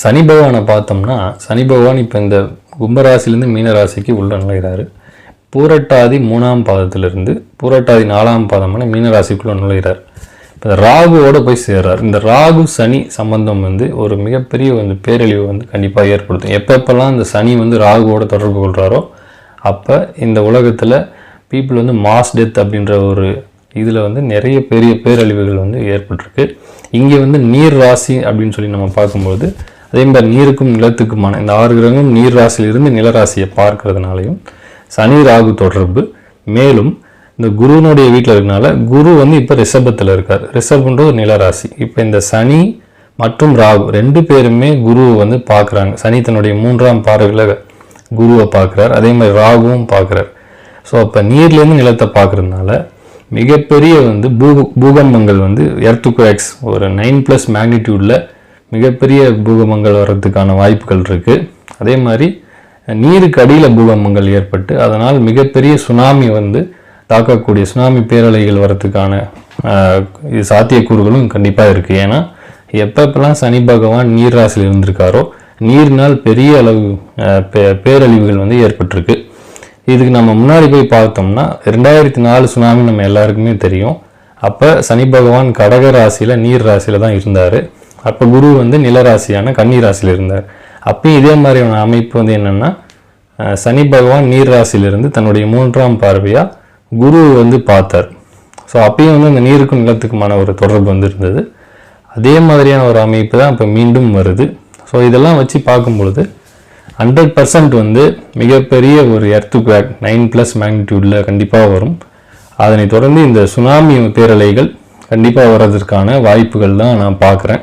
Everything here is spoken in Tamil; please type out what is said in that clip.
சனி பகவானை பார்த்தோம்னா சனி பகவான் இப்போ இந்த கும்பராசிலேருந்து மீனராசிக்கு உள்ள நுழைகிறாரு பூரட்டாதி மூணாம் பாதத்திலிருந்து பூரட்டாதி நாலாம் பாதமான மீனராசிக்குள்ளே நுழைகிறார் இப்போ ராகுவோட போய் சேர்றார். இந்த ராகு சனி சம்பந்தம் வந்து ஒரு மிகப்பெரிய வந்து பேரழிவு வந்து கண்டிப்பாக ஏற்படுத்தும். எப்பப்பெல்லாம் இந்த சனி வந்து ராகுவோட தொடர்பு கொள்கிறாரோ அப்போ இந்த உலகத்தில் பீப்புள் வந்து மாஸ் டெத் அப்படின்ற ஒரு இதில் வந்து நிறைய பெரிய பேரழிவுகள் வந்து ஏற்பட்டிருக்கு. இங்கே வந்து நீர் ராசி அப்படின்னு சொல்லி நம்ம பார்க்கும்போது அதே மாதிரி நீருக்கும் நிலத்துக்குமான இந்த ஆறு கிரகங்களும் நீர் ராசியிலிருந்து நிலராசியை பார்க்கறதுனாலையும் சனி ராகு தொடர்பு. மேலும் இந்த குருவினுடைய வீட்டில் இருக்கனால குரு வந்து இப்போ ரிஷபத்தில் இருக்கார். ரிஷபன்ற ஒரு நிலராசி. இப்போ இந்த சனி மற்றும் ராகு ரெண்டு பேருமே குருவை வந்து பார்க்குறாங்க. சனி தன்னுடைய மூன்றாம் பார்வையில் குருவை பார்க்குறார். அதே மாதிரி ராகுவும் பார்க்குறார். ஸோ அப்போ நீர்லேருந்து நிலத்தை பார்க்குறதுனால மிகப்பெரிய வந்து பூ பூகம்பங்கள் வந்து எர்த்துக்வேக்ஸ் ஒரு நைன் ப்ளஸ் மேக்னிடியூடில் மிகப்பெரிய பூகம்பங்கள் வர்றதுக்கான வாய்ப்புகள் இருக்குது அதே மாதிரி நீருக்கு அடியில் பூகம்பங்கள் ஏற்பட்டு அதனால் மிகப்பெரிய சுனாமி வந்து தாக்கக்கூடிய சுனாமி பேரலைகள் வரத்துக்கான சாத்தியக்கூறுகளும் கண்டிப்பாக இருக்குது ஏன்னா எப்பப்பெல்லாம் சனி பகவான் நீர் ராசியில் இருந்திருக்காரோ நீரினால் பெரிய அளவு பே- பேரழிவுகள் வந்து ஏற்பட்டிருக்கு. இதுக்கு நம்ம முன்னாடி போய் பார்த்தோம்னா ரெண்டாயிரத்தி நாலு சுனாமி நம்ம எல்லாருக்குமே தெரியும். அப்போ சனி பகவான் கடக ராசியில் நீர் ராசியில் தான் இருந்தார். அப்போ குரு வந்து நிலராசியான கன்னி ராசியில் இருந்தார். அப்பயும் இதே மாதிரியான அமைப்பு வந்து என்னென்னா சனி பகவான் நீர் ராசியிலிருந்து தன்னுடைய மூன்றாம் பார்வையாக குரு வந்து பார்த்தார். ஸோ அப்பயும் வந்து அந்த நீருக்கும் நிலத்துக்குமான ஒரு தொடர்பு வந்து இருந்தது. அதே மாதிரியான ஒரு அமைப்பு தான் இப்போ மீண்டும் வருது. ஸோ இதெல்லாம் வச்சு பார்க்கும் பொழுது ஹண்ட்ரட் பர்சன்ட் வந்து மிகப்பெரிய ஒரு எர்த்து குவாக் நைன் ப்ளஸ் மேக்னிடியூடில் கண்டிப்பாக வரும். அதனை தொடர்ந்து இந்த சுனாமி பேரலைகள் கண்டிப்பாக வர்றதற்கான வாய்ப்புகள் தான் நான் பார்க்குறேன்.